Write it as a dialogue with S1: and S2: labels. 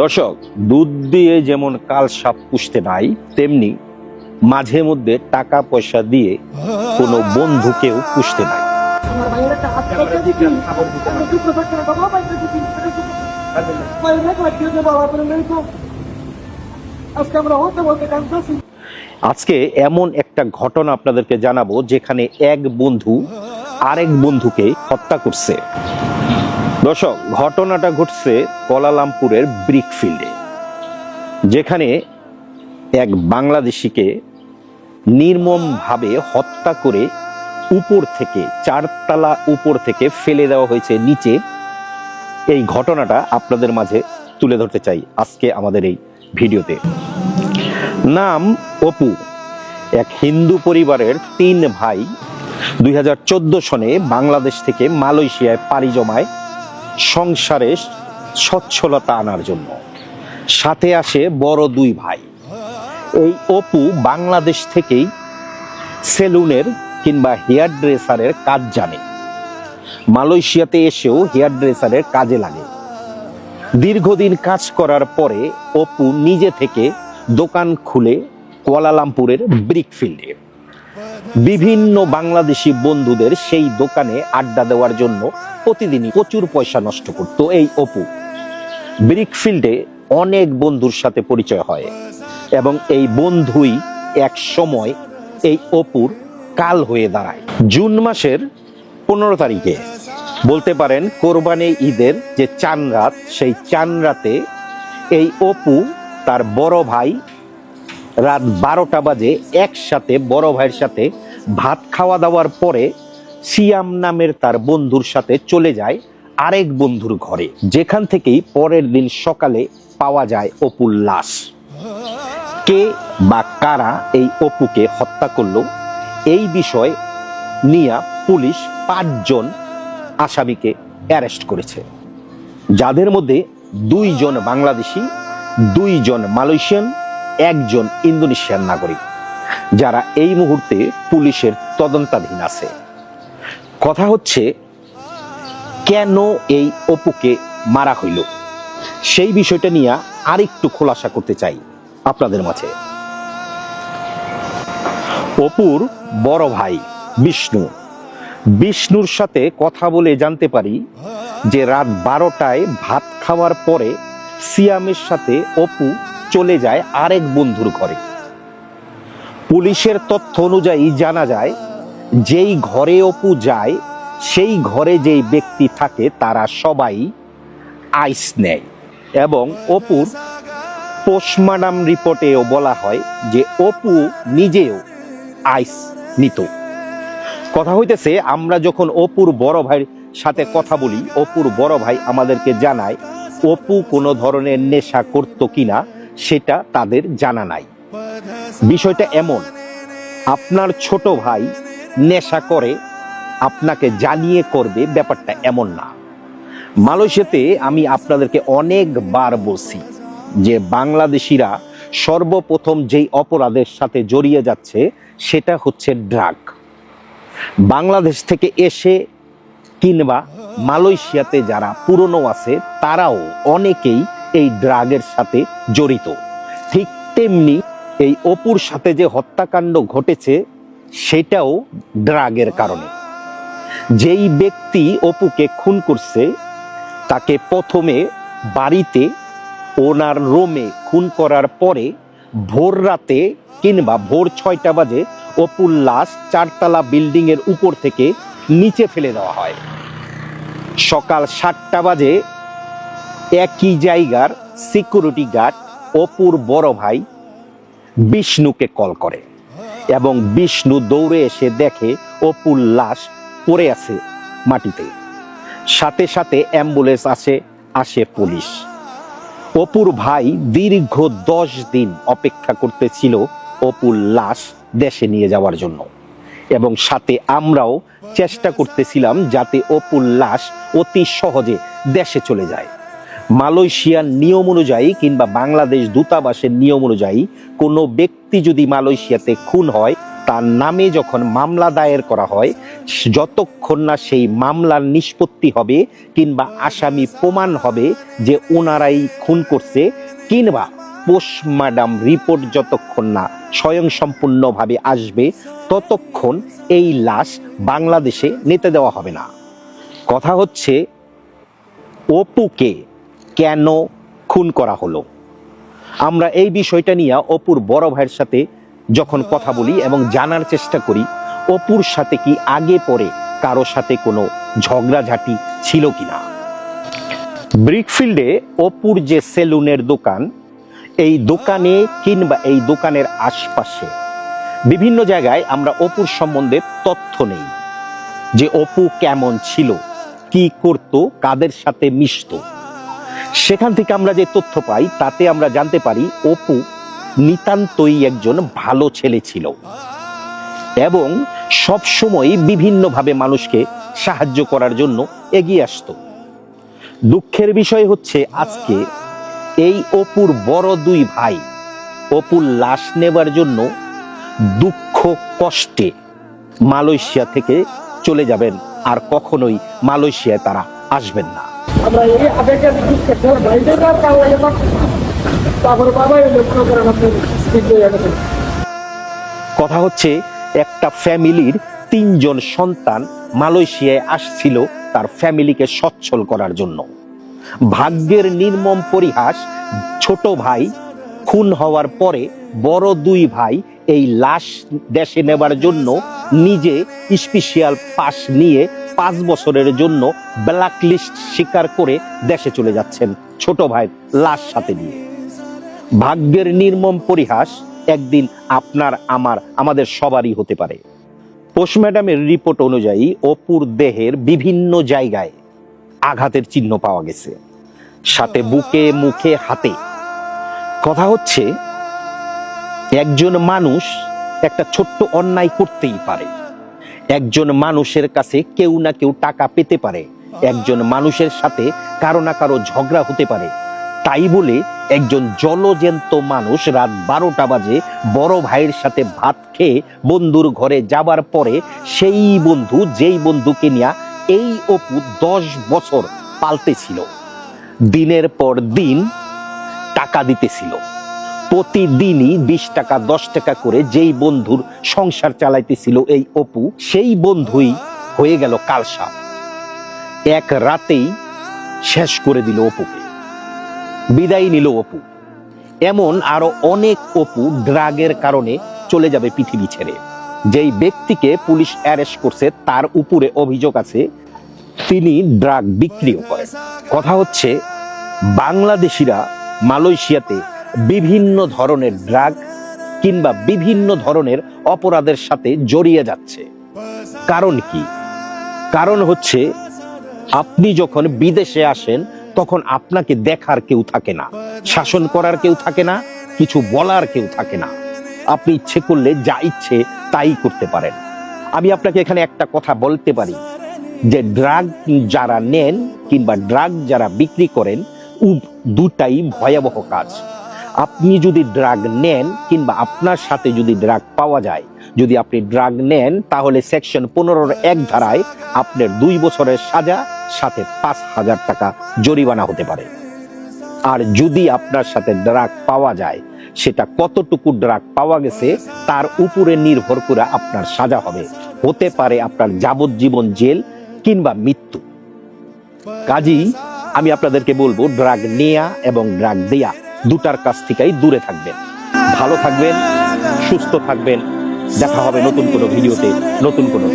S1: দর্শক, দুধ দিয়ে যেমন কাল সাপ পুষতে নাই, তেমনি মাঝে মধ্যে টাকা পয়সা দিয়ে কোনো বন্ধুকেও পুষতে নাই।
S2: আজকে
S1: এমন একটা ঘটনা আপনাদেরকে জানাব, যেখানে এক বন্ধু আরেক বন্ধুকে হত্যা করছে। দর্শক, ঘটনাটা ঘটছে কোলালামপুরের ব্রিকফিল্ডে যেখানে এক বাংলাদেশিকে নির্মমভাবে হত্যা করে উপর থেকে, চারতলা উপর থেকে ফেলে দেওয়া হয়েছে নিচে। এই ঘটনাটা আপনাদের মাঝে তুলে ধরতে চাই আজকে আমাদের এই ভিডিওতে। নাম অপু, এক হিন্দু পরিবারের তিন ভাই। দুই হাজার চোদ্দ সনে বাংলাদেশ থেকে মালয়েশিয়ায় পাড়ি জমায় সংসারে সচ্ছলতা আনার জন্য। সাথে আসে বড় দুই ভাই। এই অপু বাংলাদেশ থেকেই সেলুনের কিংবা হেয়ার ড্রেসারের কাজ জানে। মালয়েশিয়াতে এসেও হেয়ার ড্রেসারের কাজে লাগে। দীর্ঘদিন কাজ করার পরে অপু নিজে থেকে দোকান খুলে কুয়ালালামপুরের ব্রিকফিল্ডে বিভিন্ন বাংলাদেশি বন্ধুদের সেই দোকানে আড্ডা দেওয়ার জন্য প্রতিদিনই প্রচুর পয়সা নষ্ট করত এই অপু। ব্রিকফিল্ডে অনেক বন্ধুর সাথে পরিচয় হয় এবং এই বন্ধুই এক সময় এই অপুর কাল হয়ে দাঁড়ায়। জুন মাসের পনেরো তারিখে। বলতে পারেন কোরবানি ঈদের যে চান রাত, সেই চান রাতে এই অপু তার বড় ভাই রাত বারোটা বাজে একসাথে বড় ভাইয়ের সাথে ভাত খাওয়া দাওয়ার পরে সিয়াম নামের তার বন্ধুর সাথে চলে যায় আরেক বন্ধুর ঘরে। যেখান থেকেই পরের দিন সকালে পাওয়া যায় অপুর লাশ। কে বা কারা এই অপুকে হত্যা করল, এই বিষয় নিয়ে পুলিশ পাঁচজন আসামিকে অ্যারেস্ট করেছে। যাদের মধ্যে দুইজন বাংলাদেশি, দুইজন মালয়েশিয়ান একজন ইন্দোনেশিয়ান নাগরিক, যারা এই মুহূর্তে পুলিশের তদন্তাধীন আছে। কথা হচ্ছে, কেন এই অপুকে মারা হইল? সেই বিষয়টা নিয়ে আরেকটু খোলাসা করতে চাই আপনাদের মাঝে। অপুর বড় ভাই বিষ্ণু। বিষ্ণুর সাথে কথা বলে জানতে পারি যে রাত বারোটায় ভাত খাওয়ার পরে সিয়ামের সাথে অপু চলে যায় আরেক বন্ধুর ঘরে। পুলিশের তথ্য অনুযায়ী জানা যায়, যেই ঘরে অপু যায়, সেই ঘরে যেই ব্যক্তি থাকে, তারা সবাই আইস নেয় এবং অপুর পোষমানাম রিপোর্টেও বলা হয় যে অপু নিজেও আইস নিত। কথা হইতেছে, আমরা যখন অপুর বড় ভাইয়ের সাথে কথা বলি, অপুর বড় ভাই আমাদেরকে জানায়, অপু কোনো ধরনের নেশা করত কিনা? সেটা তাদের জানা নাই। বিষয়টা এমন, আপনার ছোট ভাই নেশা করে, আপনাকে জানিয়ে করবে ব্যাপারটা এমন না। মালয়েশিয়াতে আমি আপনাদেরকে অনেকবার বলছি যে বাংলাদেশিরা সর্বপ্রথম যেই অপরাধের সাথে জড়িয়ে যাচ্ছে, সেটা হচ্ছে ড্রাগ। বাংলাদেশ থেকে এসে কিংবা মালয়েশিয়াতে যারা পুরনো আছে, তারাও অনেকেই এই ড্রাগের সাথে জড়িত। ঠিক তেমনি এই অপুর সাথে যে হত্যাকাণ্ড ঘটেছে, সেটাও ড্রাগের কারণে। যেই ব্যক্তি অপুকে খুন করছে, তাকে প্রথমে বাড়িতে, ওনার রোমে খুন করার পরে ভোর রাতে কিংবা ভোর ছয়টা বাজে অপুর লাশ চারতলা বিল্ডিং এর উপর থেকে নিচে ফেলে দেওয়া হয়। সকাল সাতটা বাজে একই জায়গার সিকিউরিটি গার্ড অপুর বড় ভাই বিষ্ণুকে কল করে এবং বিষ্ণু দৌড়ে এসে দেখে অপুর লাশ পড়ে আছে মাটিতে। সাথে সাথে অ্যাম্বুলেন্স আসে আসে পুলিশ। অপুর ভাই দীর্ঘ দশ দিন অপেক্ষা করতেছিল অপুর লাশ দেশে নিয়ে যাওয়ার জন্য। এবং সাথে আমরাও চেষ্টা করতেছিলাম যাতে অপুর লাশ অতি সহজে দেশে চলে যায়। মালয়েশিয়ার নিয়ম অনুযায়ী কিংবা বাংলাদেশ দূতাবাসের নিয়ম অনুযায়ী কোনো ব্যক্তি যদি মালয়েশিয়াতে খুন হয়, তার নামে যখন মামলা দায়ের করা হয়, যতক্ষণ না সেই মামলার নিষ্পত্তি হবে কিংবা আসামি প্রমাণ হবে যে ওনারাই খুন করছে কিংবা পোস্টমার্টাম রিপোর্ট যতক্ষণ না স্বয়ং সম্পূর্ণভাবে আসবে, ততক্ষণ এই লাশ বাংলাদেশে নিতে দেওয়া হবে না। কথা হচ্ছে, অপুকে কেন খুন করা হলো? আমরা এই বিষয়টা নিয়ে অপুর বড় ভাইয়ের সাথে যখন কথা বলি এবং জানার চেষ্টা করি, অপুর সাথে কি আগে পরে কারও সাথে কোনো ঝগড়াঝাটি ছিল কিনা? ব্রিকফিল্ডে অপুর যে সেলুনের দোকান, এই দোকানে কিংবা এই দোকানের আশপাশে বিভিন্ন জায়গায় আমরা অপুর সম্বন্ধে তথ্য নেই যে অপু কেমন ছিল, কি করত, কাদের সাথে মিশতো। সেখান থেকে আমরা যে তথ্য পাই, তাতে আমরা জানতে পারি অপু নিতান্তই একজন ভালো ছেলে ছিল এবং সব সময় বিভিন্নভাবে মানুষকে সাহায্য করার জন্য এগিয়ে আসতো। দুঃখের বিষয় হচ্ছে আজকে এই অপুর বড় দুই ভাই, অপুর লাশ নেবার জন্য দুঃখ কষ্টে মালয়েশিয়া থেকে চলে যাবেন, আর কখনোই মালয়েশিয়ায় তারা আসবেন না।
S2: আমরা এই আবেগের পাওয়া যেত তারপর করেন আপনি কিন্তু
S1: কথা হচ্ছে, একটা ফ্যামিলির তিনজন সন্তান মালয়েশিয়ায় আসছিল তার ফ্যামিলিকে সচ্ছল করার জন্য। ভাগ্যের নির্মম পরিহাস ছোট ভাই খুন হওয়ার পরে বড় দুই ভাই এই লাশ দেশে নেবার জন্য নিজে স্পেশাল পাস নিয়ে পাঁচ বছরের জন্য ব্ল্যাক লিস্ট স্বীকার করে দেশে চলে যাচ্ছেন ছোট ভাইয়ের লাশ সাথে নিয়ে। ভাগ্যের নির্মম পরিহাস একদিন আপনার, আমার, আমাদের সবারই হতে পারে। পোস্টম্যাডামের রিপোর্ট অনুযায়ী অপুর দেহের বিভিন্ন জায়গায় আঘাতের চিহ্ন পাওয়া গেছে। সাথে বুকে, মুখে, হাতে কথা হচ্ছে, একজন মানুষ একটা ছোট্ট অন্যায় করতেই পারে। একজন মানুষের কাছে কেউ না কেউ টাকা পেতে পারে। একজন মানুষের সাথে কারও না কারও ঝগড়া হতে পারে। তাই বলে একজন জলজেন্ত মানুষ রাত বারোটা বাজে বড় ভাইয়ের সাথে ভাত খেয়ে বন্ধুর ঘরে যাবার পরে সেই বন্ধু, যেই বন্ধুকে নিয়ে এই অপু দশ বছর পালতেছিল। দিনের পর দিন টাকা দিতেছিল। প্রতিদিনই বিশ টাকা, দশ টাকা করে যেই বন্ধুর সংসার চালাইতেছিল এই অপু, সেই বন্ধুই হয়ে গেল কালসাপ এক রাতেই শেষ করে দিল অপুকে। বিদায় নিল অপু। এমন আরও অনেক অপু ড্রাগের কারণে চলে যাবে পৃথিবী ছেড়ে। যেই ব্যক্তিকে পুলিশ অ্যারেস্ট করছে, তার উপরে অভিযোগ আছে, তিনি ড্রাগ বিক্রিও করেন। কথা হচ্ছে, বাংলাদেশিরা মালয়েশিয়াতে বিভিন্ন ধরনের ড্রাগ কিংবা বিভিন্ন ধরনের অপরাধের সাথে জড়িয়ে যাচ্ছে। কারণ কি? কারণ হচ্ছে, আপনি যখন বিদেশে আসেন, তখন আপনাকে দেখার কেউ থাকে না, শাসন করার কেউ থাকে না, কিছু বলার কেউ থাকে না। আপনি ইচ্ছে করলে যা ইচ্ছে তাই করতে পারেন। আমি আপনাকে এখানে একটা কথা বলতে পারি, যে ড্রাগ যারা নেন কিংবা ড্রাগ যারা বিক্রি করেন উভ- দুটাই ভয়াবহ কাজ। আপনি যদি ড্রাগ নেন কিংবা আপনার সাথে যদি ড্রাগ পাওয়া যায়, যদি আপনি ড্রাগ নেন, তাহলে সেকশন পনেরোর এক ধারায় আপনার দুই বছরের সাজা, সাথে পাঁচ হাজার টাকা জরিমানা হতে পারে। আর যদি আপনার সাথে ড্রাগ পাওয়া যায়, সেটা কতটুকু ড্রাগ পাওয়া গেছে, তার উপরে নির্ভর করে আপনার সাজা হবে। হতে পারে আপনার যাবজ্জীবন জেল কিংবা মৃত্যু। কাজেই আমি আপনাদেরকে বলব ড্রাগ নেয়া এবং ড্রাগ দেয়া দুটার কাছ থেকেই দূরে থাকবেন ভালো থাকবেন, সুস্থ থাকবেন দেখা হবে নতুন কোনো ভিডিওতে, নতুন কোনো।